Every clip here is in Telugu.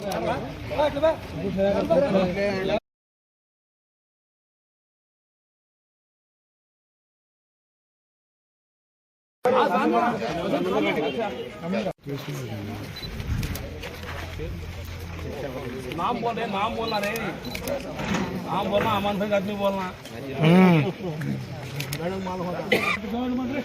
नाम बोल रहे नाम बोलना रे नाम बोलना अमन भाई आदमी बोलना मैडम मालूम होता गवर्नमेंट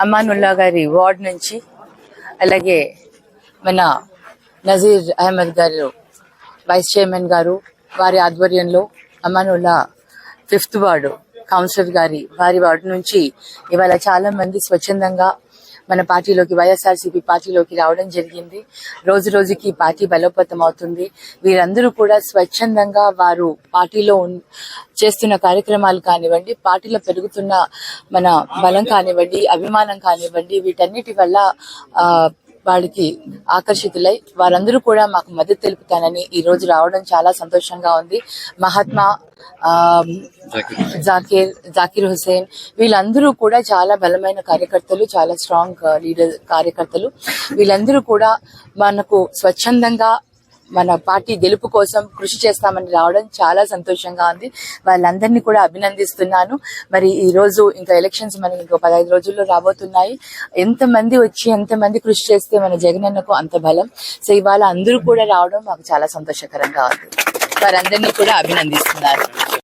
అమానుల్లా గారి వార్డ్ నుంచి అలాగే మన నజీర్ అహ్మద్ గారు వైస్ చైర్మన్ గారు వారి ఆధ్వర్యంలో అమానుల్లా ఫిఫ్త్ వార్డు కౌన్సిలర్ గారి వారి వార్డు నుంచి ఇవాళ చాలా మంది స్వచ్ఛందంగా మన పార్టీలోకి వైఎస్ఆర్సీపీ పార్టీలోకి రావడం జరిగింది. రోజు రోజుకి పార్టీ బలోపేతం అవుతుంది. వీరందరూ కూడా స్వచ్ఛందంగా వారు పార్టీలో చేస్తున్న కార్యక్రమాలు కానివ్వండి పార్టీలో పెరుగుతున్న మన బలం కానివ్వండి అభిమానం కానివ్వండి వీటన్నిటి వల్ల వాడికి ఆకర్షితులై వారందరూ కూడా మాకు మద్దతు తెలుపుతానని ఈ రోజు రావడం చాలా సంతోషంగా ఉంది. మహాత్మా జాకీర్ జాకీర్ హుసేన్ వీళ్ళందరూ కూడా చాలా బలమైన కార్యకర్తలు చాలా స్ట్రాంగ్ లీడర్ కార్యకర్తలు. వీళ్ళందరూ కూడా మనకు స్వచ్ఛందంగా మన పార్టీ గెలుపు కోసం కృషి చేస్తామని రావడం చాలా సంతోషంగా ఉంది. వాళ్ళందరినీ కూడా అభినందిస్తున్నాను. మరి ఈ రోజు ఇంకా ఎలక్షన్స్ మనకి ఇంకో పదహైదు రోజుల్లో రాబోతున్నాయి. ఎంతమంది వచ్చి ఎంత మంది కృషి చేస్తే మన జగనన్నకు అంత బలం. సో ఇవాళ అందరూ కూడా రావడం మాకు చాలా సంతోషకరంగా ఉంది. వారందరినీ కూడా అభినందిస్తున్నారు.